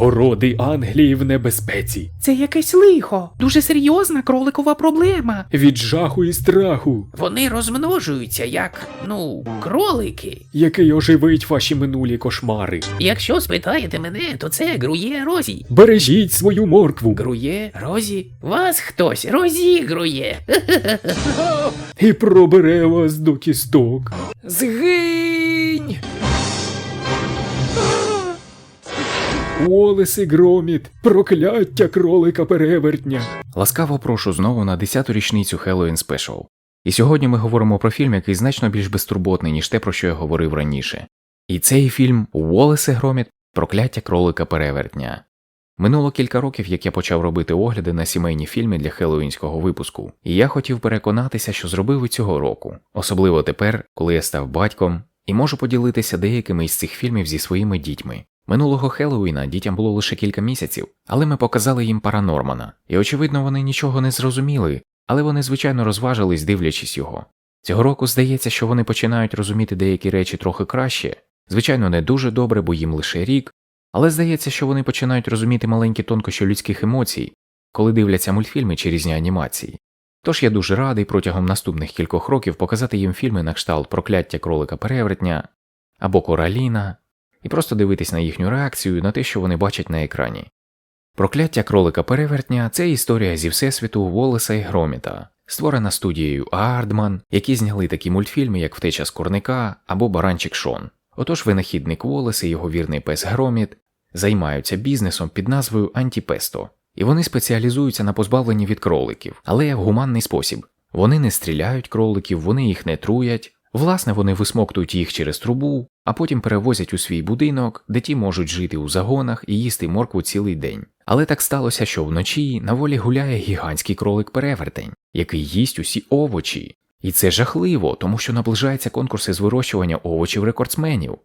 Городи Англії в небезпеці. Це якесь лихо, дуже серйозна кроликова проблема. Від жаху і страху, Вони розмножуються як, ну, кролики. який оживить ваші минулі кошмари. Якщо спитаєте мене, то це Грує Розі. Бережіть свою моркву Грує Розі? Вас хтось розігрує. і пробере вас до кісток. Згинь! Уолес і Громіт, прокляття кролика перевертня. Ласкаво прошу знову на 10-ту річницю Halloween Special. І сьогодні ми говоримо про фільм, який значно більш безтурботний, ніж те, про що я говорив раніше. І цей фільм Уолес і Громіт Прокляття кролика перевертня. Минуло кілька років, як я почав робити огляди на сімейні фільми для хеллоуінського випуску, і я хотів переконатися, що зробив і цього року, особливо тепер, коли я став батьком, і можу поділитися деякими із цих фільмів зі своїми дітьми. Минулого Хеллоуіна дітям було лише кілька місяців, але ми показали їм Паранормана, і очевидно вони нічого не зрозуміли, але вони звичайно розважились, дивлячись його. Цього року здається, що вони починають розуміти деякі речі трохи краще, звичайно, не дуже добре, бо їм лише рік, але здається, що вони починають розуміти маленькі тонкощі людських емоцій, коли дивляться мультфільми чи різні анімації. Тож я дуже радий протягом наступних кількох років показати їм фільми на кшталт Прокляття кролика перевертня або Кораліна, і просто дивитись на їхню реакцію на те, що вони бачать на екрані. Прокляття кролика перевертня це історія зі всесвіту Волеса і Громіта, створена студією Аардман, які зняли такі мультфільми, як Втеча з курника або Баранчик Шон. Отож винахідник Волес і його вірний пес Громіт займаються бізнесом під назвою Антіпесто, і вони спеціалізуються на позбавленні від кроликів, але в гуманний спосіб. Вони не стріляють кроликів, вони їх не труять. Власне, вони висмоктують їх через трубу, а потім перевозять у свій будинок, де ті можуть жити у загонах і їсти моркву цілий день. Але так сталося, що вночі на волі гуляє гігантський кролик перевертень, який їсть усі овочі. І це жахливо, тому що наближається конкурс із вирощування овочів рекордсменів.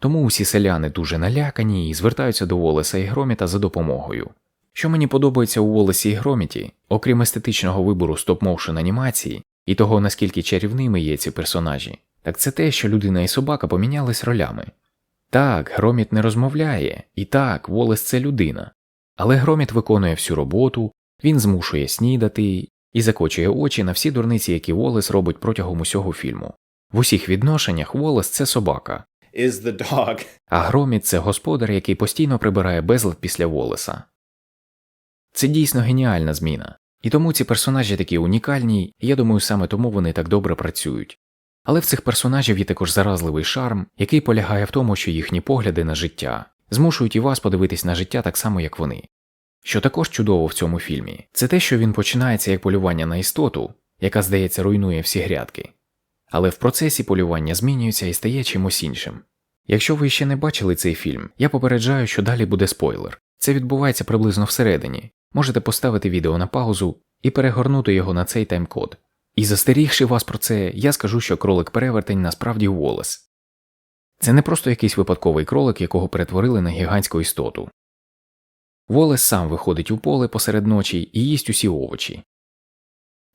Тому усі селяни дуже налякані і звертаються до Волеса і Громіта за допомогою. Що мені подобається у Волесі і Громіті, окрім естетичного вибору стоп-моушен анімації і того, наскільки чарівними є ці персонажі, так це те, що людина і собака помінялись ролями. Так, Громіт не розмовляє, і так, Волес це людина. Але Громіт виконує всю роботу, він змушує снідати і закочує очі на всі дурниці, які Волес робить протягом усього фільму. В усіх відношеннях Волес це собака, is the dog. а Громіт це господар, який постійно прибирає безлад після Волеса. Це дійсно геніальна зміна, і тому ці персонажі такі унікальні, і я думаю, саме тому вони так добре працюють. Але в цих персонажів є також заразливий шарм, який полягає в тому, що їхні погляди на життя змушують і вас подивитись на життя так само, як вони. Що також чудово в цьому фільмі, це те, що він починається як полювання на істоту, яка, здається, руйнує всі грядки. Але в процесі полювання змінюється і стає чимось іншим. Якщо ви ще не бачили цей фільм, я попереджаю, що далі буде спойлер. Це відбувається приблизно всередині. Можете поставити відео на паузу і перегорнути його на цей тайм-код. І застерігши вас про це, я скажу, що кролик перевертень насправді Волес. Це не просто якийсь випадковий кролик, якого перетворили на гігантську істоту. Волес сам виходить у поле посеред ночі і їсть усі овочі.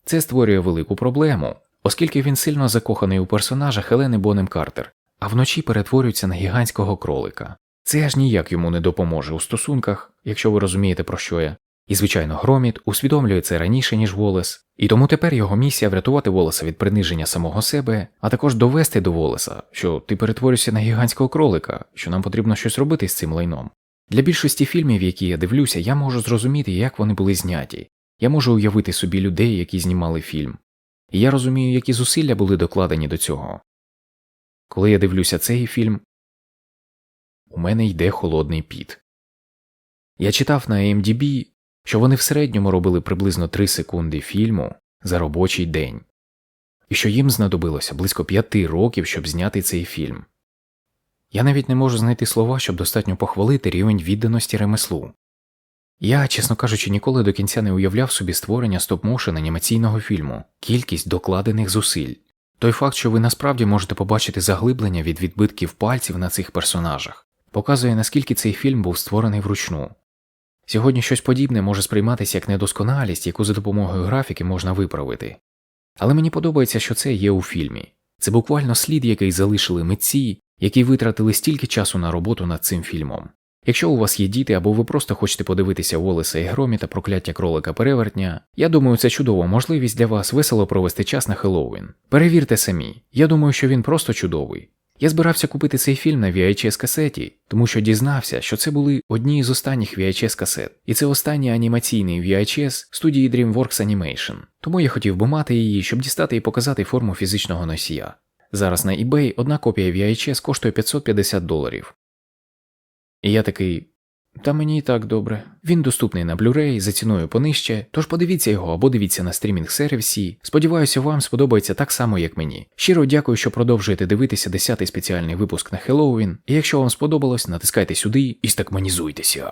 Це створює велику проблему, оскільки він сильно закоханий у персонажа Хелени Бонем Картер, а вночі перетворюється на гігантського кролика. Це аж ніяк йому не допоможе у стосунках, якщо ви розумієте, про що я. І, звичайно, Громіт усвідомлює це раніше, ніж Волес, і тому тепер його місія врятувати Волеса від приниження самого себе, а також довести до Волеса, що ти перетворюєшся на гігантського кролика, що нам потрібно щось робити з цим лайном. Для більшості фільмів, які я дивлюся, я можу зрозуміти, як вони були зняті. Я можу уявити собі людей, які знімали фільм. І я розумію, які зусилля були докладені до цього. Коли я дивлюся цей фільм, у мене йде холодний піт. Я читав на AMDB, що вони в середньому робили приблизно 3 секунди фільму за робочий день, і що їм знадобилося близько 5 років, щоб зняти цей фільм. Я навіть не можу знайти слова, щоб достатньо похвалити рівень відданості ремеслу. Я, чесно кажучи, ніколи до кінця не уявляв собі створення стоп-моушен анімаційного фільму, кількість докладених зусиль. Той факт, що ви насправді можете побачити заглиблення від відбитків пальців на цих персонажах, показує наскільки цей фільм був створений вручну. Сьогодні щось подібне може сприйматися як недосконалість, яку за допомогою графіки можна виправити. Але мені подобається, що це є у фільмі. Це буквально слід, який залишили митці, які витратили стільки часу на роботу над цим фільмом. Якщо у вас є діти або ви просто хочете подивитися Волеса і Громі та прокляття кролика перевертня, я думаю, це чудова можливість для вас весело провести час на Хеллоуін. Перевірте самі, я думаю, що він просто чудовий. Я збирався купити цей фільм на VHS касеті, тому що дізнався, що це були одні із останніх VHS касет, і це останній анімаційний VHS студії DreamWorks Animation. Тому я хотів би мати її, щоб дістати і показати форму фізичного носія. Зараз на eBay одна копія VHS коштує 550 доларів. І я такий. Та мені і так добре. Він доступний на Blu-ray за ціною понижче, тож подивіться його або дивіться на стрімінг сервісі. Сподіваюся, вам сподобається так само, як мені. Щиро дякую, що продовжуєте дивитися 10-й спеціальний випуск на Хеллоуін. І якщо вам сподобалось, натискайте сюди і стакманізуйтеся.